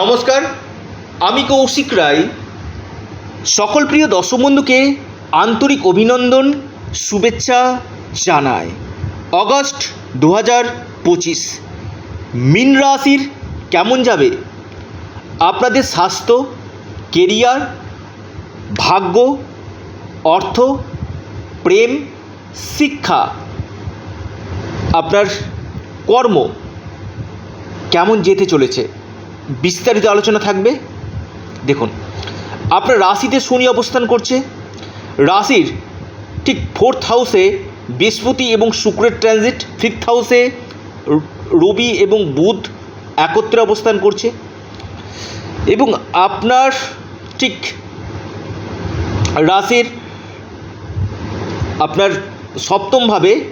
নমস্কার, আমি কৌশিক রায়। সকল প্রিয় দর্শক বন্ধুকে আন্তরিক অভিনন্দন, শুভেচ্ছা জানায় অগস্ট দু হাজার পঁচিশ, মিন রাশির কেমন যাবে? আপনাদের স্বাস্থ্য, কেরিয়ার, ভাগ্য, অর্থ, প্রেম, শিক্ষা, আপনার কর্ম কেমন যেতে চলেছে? বিস্তারিত আলোচনা থাকবে। দেখুন, আপনার রাশিতে শনি অবস্থান করছে। রাশির ঠিক ফোর্থ হাউসে বৃহস্পতি এবং শুক্রের ট্রানজিট ফিফথ হাউসে রবি এবং বুধ একত্রে অবস্থান করছে। এবং আপনার ঠিক রাশির আপনার সপ্তমভাবে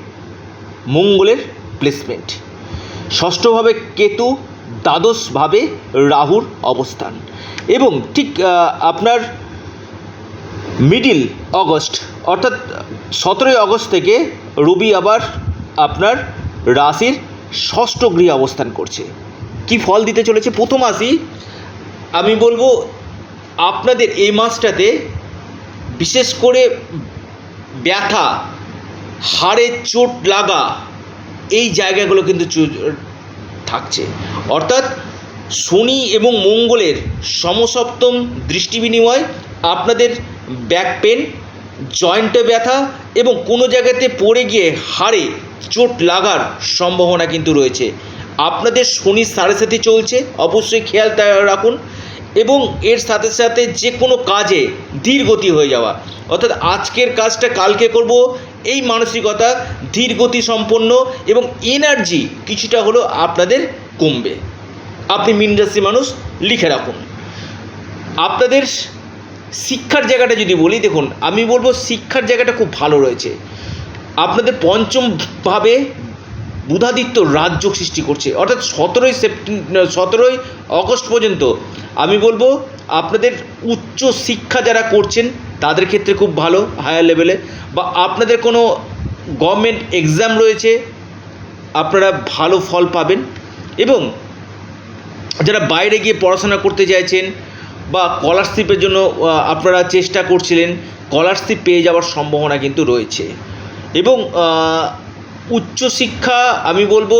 মঙ্গলের প্লেসমেন্ট ষষ্ঠভাবে কেতু দ্বাদশভাবে রাহুর অবস্থান। এবং ঠিক আপনার মিডিল অগস্ট অর্থাৎ সতেরোই অগস্ট থেকে রবি আবার আপনার রাশির ষষ্ঠ গৃহে অবস্থান করছে। কি ফল দিতে চলেছে? প্রথম আসি, আমি বলব আপনাদের এই মাসটাতে বিশেষ করে ব্যথা, হাড়ে চোট লাগা, এই জায়গাগুলো কিন্তু থাকছে। অর্থাৎ শনি এবং মঙ্গলের সমসপ্তম দৃষ্টি বিনিময়, আপনাদের ব্যাক পেন জয়েন্টে ব্যথা এবং কোনো জায়গাতে পড়ে গিয়ে হাড়ে চোট লাগার সম্ভাবনা কিন্তু রয়েছে। আপনাদের শনি সাড়ে সাথে চলছে, অবশ্যই খেয়াল রাখুন। এবং এর সাথে সাথে যে কোনো কাজে ধীর গতি হয়ে যাওয়া। অর্থাৎ আজকের কাজটা কালকে করব, এই মানসিকতা ধীর গতি সম্পন্ন এবং এনার্জি কিছুটা হলো আপনাদের কমবে। আপনি মিন রাশি মানুষ, লিখে রাখুন। আপনাদের শিক্ষার জায়গাটা যদি বলি, দেখুন, আমি বলব শিক্ষার জায়গাটা খুব ভালো রয়েছে। আপনাদের পঞ্চম ভাবে বুধাদিত্য রাজ্য সৃষ্টি করছে। অর্থাৎ সতেরোই সেপ্টেম্বর সতেরোই অগস্ট পর্যন্ত আমি বলব, আপনাদের উচ্চ শিক্ষা যারা করছেন, তাদের ক্ষেত্রে খুব ভালো হায়ার লেভেলে বা আপনাদের কোনো গভর্নমেন্ট এক্সাম রয়েছে, আপনারা ভালো ফল পাবেন। এবং যারা বাইরে গিয়ে পড়াশোনা করতে চাইছেন, বা স্কলারশিপের জন্য আপনারা চেষ্টা করছিলেন স্কলারশিপ পেয়ে যাওয়ার সম্ভাবনা কিন্তু রয়েছে। এবং উচ্চশিক্ষা, আমি বলব,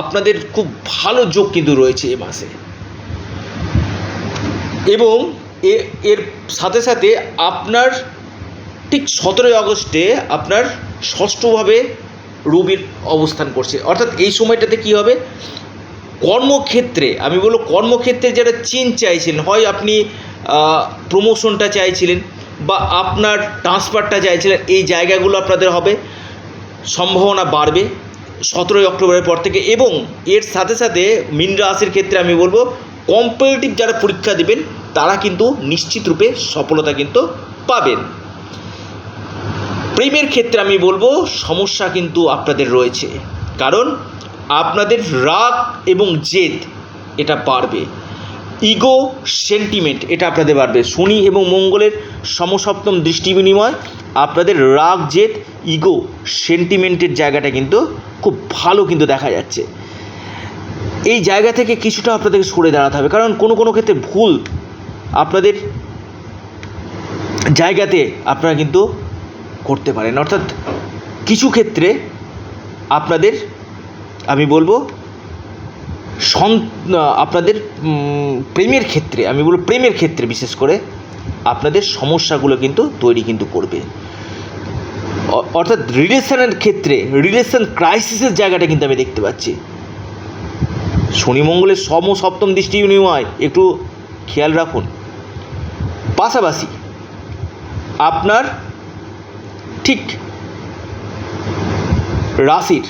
আপনাদের খুব ভালো যোগ কিন্তু রয়েছে এ মাসে। এবং এর সাথে সাথে আপনার ঠিক সতেরোই আগস্টে আপনার ষষ্ঠভাবে রবির অবস্থান করছে। অর্থাৎ এই সময়টাতে কি হবে? কর্মক্ষেত্রে, আমি বলব কর্মক্ষেত্রে যারা চেঞ্জ চাইছেন হয় আপনি প্রমোশনটা চাইছিলেন বা আপনার ট্রান্সফারটা চাইছিলেন, এই জায়গাগুলো আপনাদের হবে। সম্ভাবনা বাড়বে সতেরোই অক্টোবরের পর থেকে এবং এর সাথে সাথে মিন রাশির ক্ষেত্রে আমি বলব কম্পিটিটিভ যারা পরীক্ষা দেবেন, তারা কিন্তু নিশ্চিত রূপে সফলতা কিন্তু পাবেন। প্রেমের ক্ষেত্রে আমি বলব, সমস্যা কিন্তু আপনাদের রয়েছে। কারণ আপনাদের রাগ এবং জেদ এটা বাড়বে। ইগো সেন্টিমেন্ট, এটা আপনাদের বাড়বে। শনি এবং মঙ্গলের সমসপ্তম দৃষ্টি বিনিময়, আপনাদের রাগ, জেদ, ইগো সেন্টিমেন্টের জায়গাটা কিন্তু খুব ভালো কিন্তু দেখা যাচ্ছে। এই জায়গা থেকে কিছুটা আপনাদেরকে সরে দাঁড়াতে হবে, কারণ কোনো কোনো ক্ষেত্রে ভুল আপনাদের জায়গাতে আপনারা কিন্তু করতে পারেন। অর্থাৎ কিছু ক্ষেত্রে আপনাদের, আমি বলব আপনাদের প্রেমের ক্ষেত্রে, আমি বলব প্রেমের ক্ষেত্রে বিশেষ করে আপনাদের সমস্যাগুলো কিন্তু তৈরি কিন্তু করবে। অর্থাৎ রিলেশনের ক্ষেত্রে, রিলেশন ক্রাইসিসের জায়গাটা কিন্তু আমি দেখতে পাচ্ছি। শনি মঙ্গলের সম, সপ্তম দৃষ্টি বিনিময় একটু খেয়াল রাখুন। পাশাপাশি, আপনার ঠিক রাশির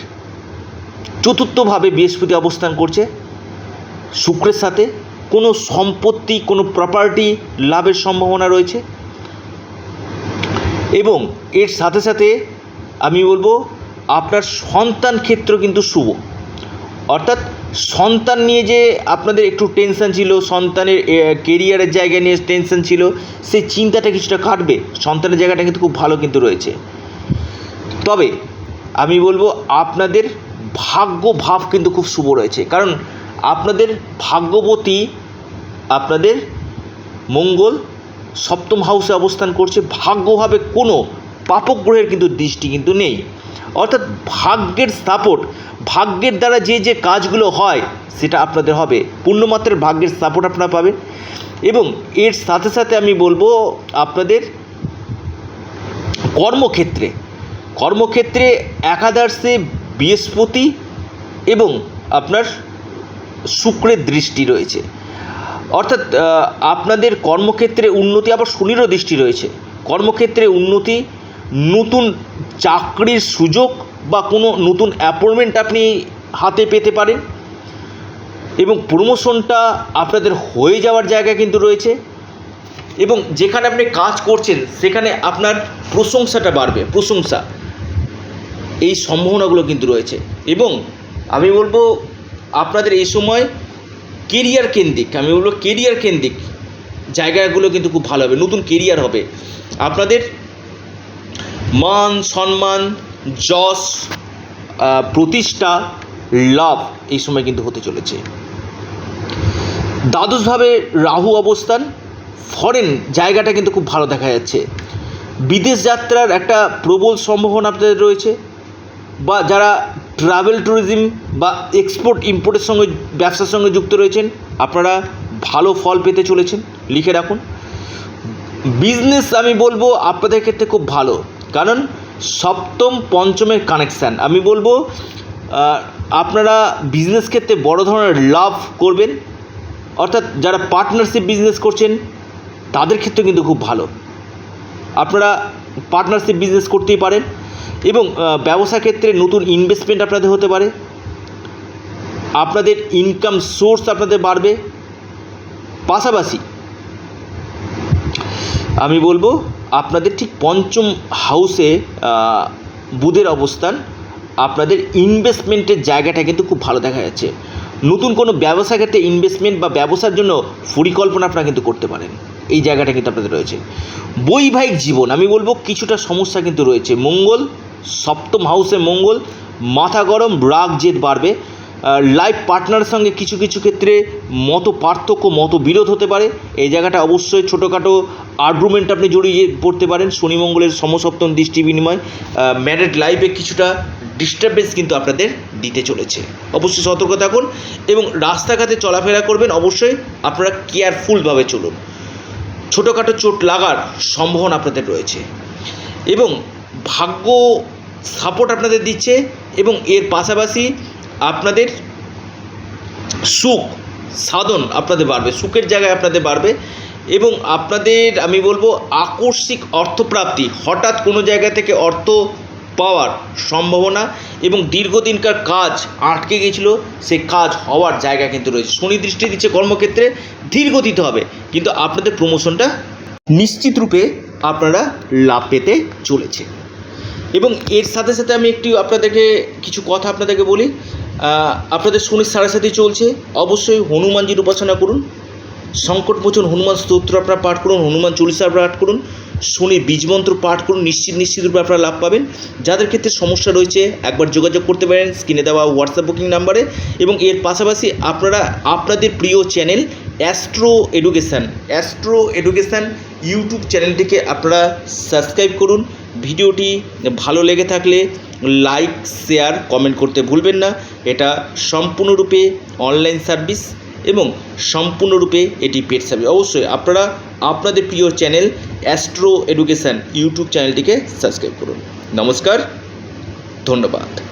চতুর্থভাবে বৃহস্পতি অবস্থান করছে। শুক্রের সাথে কোনো সম্পত্তি, কোনো প্রপার্টি লাভের সম্ভাবনা রয়েছে। এবং এর সাথে সাথে আমি বলব, আপনার সন্তান ক্ষেত্র কিন্তু শুভ। অর্থাৎ সন্তান নিয়ে যে আপনাদের একটু টেনশন ছিল, সন্তানের কেরিয়ারের জায়গা নিয়ে টেনশন ছিল সেই চিন্তাটা কিছুটা কাটবে। সন্তানের জায়গাটা কিন্তু খুব ভালো কিন্তু রয়েছে। তবে আমি বলব, আপনাদের ভাগ্য ভাব কিন্তু খুব শুভ রয়েছে। কারণ আপনাদের ভাগ্যবতী, আপনাদের মঙ্গল সপ্তম হাউসে অবস্থান করছে। ভাগ্যভাবে কোনো পাপক গ্রহের কিন্তু দৃষ্টি কিন্তু নেই। অর্থাৎ ভাগ্যের সাপোর্ট ভাগ্যের দ্বারা যে যে কাজগুলো হয়, সেটা আপনাদের হবে। পূর্ণমাত্রার ভাগ্যের সাপোর্ট আপনারা পাবেন। এবং এর সাথে সাথে আমি বলব, আপনাদের কর্মক্ষেত্রে কর্মক্ষেত্রে একাদশে বৃহস্পতি এবং আপনার শুক্রের দৃষ্টি রয়েছে। অর্থাৎ আপনাদের কর্মক্ষেত্রে উন্নতি, আবার শনিরও দৃষ্টি রয়েছে। কর্মক্ষেত্রে উন্নতি, নতুন চাকরির সুযোগ বা কোনো নতুন অ্যাপয়েন্টমেন্ট আপনি হাতে পেতে পারেন এবং প্রমোশনটা আপনাদের হয়ে যাওয়ার জায়গা কিন্তু রয়েছে এবং যেখানে আপনি কাজ করছেন, সেখানে আপনার প্রশংসাটা বাড়বে, প্রশংসা। এই সম্ভাবনাগুলো কিন্তু রয়েছে। এবং আমি বলব আপনাদের এই সময় কেরিয়ার কেন্দ্রিক, আমি বলব কেরিয়ার কেন্দ্রিক জায়গাগুলো কিন্তু খুব ভালো হবে, নতুন কেরিয়ার হবে। আপনাদের মান সম্মান, যশ প্রতিষ্ঠা, লাভ এই সময় কিন্তু হতে চলেছে। দ্বাদশভাবে রাহু অবস্থান ফরেন জায়গাটা কিন্তু খুব ভালো দেখা যাচ্ছে। বিদেশ যাত্রার একটা প্রবল সম্ভাবনা আপনাদের রয়েছে। বা যারা ট্রাভেল ট্যুরিজম বা এক্সপোর্ট ইম্পোর্টের সঙ্গে, ব্যবসার সঙ্গে যুক্ত রয়েছেন, আপনারা ভালো ফল পেতে চলেছেন, লিখে রাখুন। বিজনেস আমি বলব আপনাদের ক্ষেত্রে খুব ভালো, কারণ সপ্তম, পঞ্চমের কানেকশান আমি বলব আপনারা বিজনেস ক্ষেত্রে বড় ধরনের লাভ করবেন, অর্থাৎ যারা পার্টনারশিপ বিজনেস করছেন, তাদের ক্ষেত্রে কিন্তু খুব ভালো। আপনারা পার্টনারশিপ বিজনেস করতেই পারেন। এবং ব্যবসা ক্ষেত্রে নতুন ইনভেস্টমেন্ট আপনাদের হতে পারে। আপনাদের ইনকাম সোর্স আপনাদের বাড়বে। পাশাপাশি, আমি বলব, আপনাদের ঠিক পঞ্চম হাউসে বুধের অবস্থান। আপনাদের ইনভেস্টমেন্টের জায়গাটা কিন্তু খুব ভালো দেখা যাচ্ছে। নতুন কোনো ব্যবসা ক্ষেত্রে ইনভেস্টমেন্ট বা ব্যবসার জন্য পরিকল্পনা আপনারা কিন্তু করতে পারেন। এই জায়গাটা কিন্তু আপনাদের রয়েছে। বৈবাহিক জীবন, আমি বলব কিছুটা সমস্যা কিন্তু রয়েছে। মঙ্গল, সপ্তম হাউসে মঙ্গল, মাথা গরম, রাগ, জেদ বাড়বে। লাইফ পার্টনারের সঙ্গে কিছু কিছু ক্ষেত্রে মত পার্থক্য, মত বিরোধ হতে পারে। এই জায়গাটা অবশ্যই ছোটোখাটো আর্গুমেন্ট আপনি জড়িয়ে পড়তে পারেন। শনি মঙ্গলের সমসপ্তম দৃষ্টি বিনিময়। ম্যারেড লাইফে কিছুটা ডিস্টারবেন্স কিন্তু আপনাদের দিতে চলেছে। অবশ্যই সতর্ক থাকুন এবং রাস্তাঘাটে চলাফেরা করবেন। অবশ্যই আপনারা কেয়ারফুলভাবে চলুন। ছোটোখাটো চোট লাগার সম্ভাবনা আপনাদের রয়েছে। এবং ভাগ্য সাপোর্ট আপনাদের দিচ্ছে এবং এর পাশাপাশি আপনাদের সুখ, সাধন আপনাদের বাড়বে। সুখের জায়গায় আপনাদের বাড়বে এবং আপনাদের, আমি বলব, আকস্মিক অর্থপ্রাপ্তি, হঠাৎ কোনো জায়গা থেকে অর্থ পাওয়ার সম্ভাবনা এবং দীর্ঘদিনকার কাজ আটকে গেছিল সেই কাজ হওয়ার জায়গা কিন্তু রয়েছে। শনি দৃষ্টি দিচ্ছে কর্মক্ষেত্রে ধীর গতিতে হবে। কিন্তু আপনাদের প্রমোশনটা নিশ্চিত রূপে আপনারা লাভ পেতে চলেছে। এবং এর সাথে সাথে আমি একটি আপনাদেরকে কিছু কথা আপনাদেরকে বলি। আপনাদের শনির সাড়ে সাথে চলছে। অবশ্যই হনুমানজির উপাসনা করুন। সংকটমোচন হনুমান স্তোত্র আপনারা পাঠ করুন, হনুমান চল্লিশা পাঠ করুন। শনির বীজমন্ত্র পাঠ করুন, নিশ্চিত নিশ্চিত রূপে আপনারা লাভ পাবেন। যাদের ক্ষেত্রে সমস্যা রয়েছে, একবার যোগাযোগ করতে পারেন, স্ক্রিনে দেওয়া হোয়াটসঅ্যাপ বুকিং নাম্বারে এবং এর পাশাপাশি আপনারা, আপনাদের প্রিয় channel Astro Education Astro Education YouTube চ্যানেলটিকে আপনারা সাবস্ক্রাইব করুন। ভিডিওটি ভালো লেগে থাকলে লাইক শেয়ার কমেন্ট করতে ভুলবেন না। এটা সম্পূর্ণরূপে অনলাইন সার্ভিস এবং সম্পূর্ণরূপে এটি পেট সার্ভিস অবশ্যই আপনারা আপনাদের প্রিয় চ্যানেল অ্যাস্ট্রো এডুকেশান ইউটিউব চ্যানেলটিকে সাবস্ক্রাইব করুন। নমস্কার, ধন্যবাদ।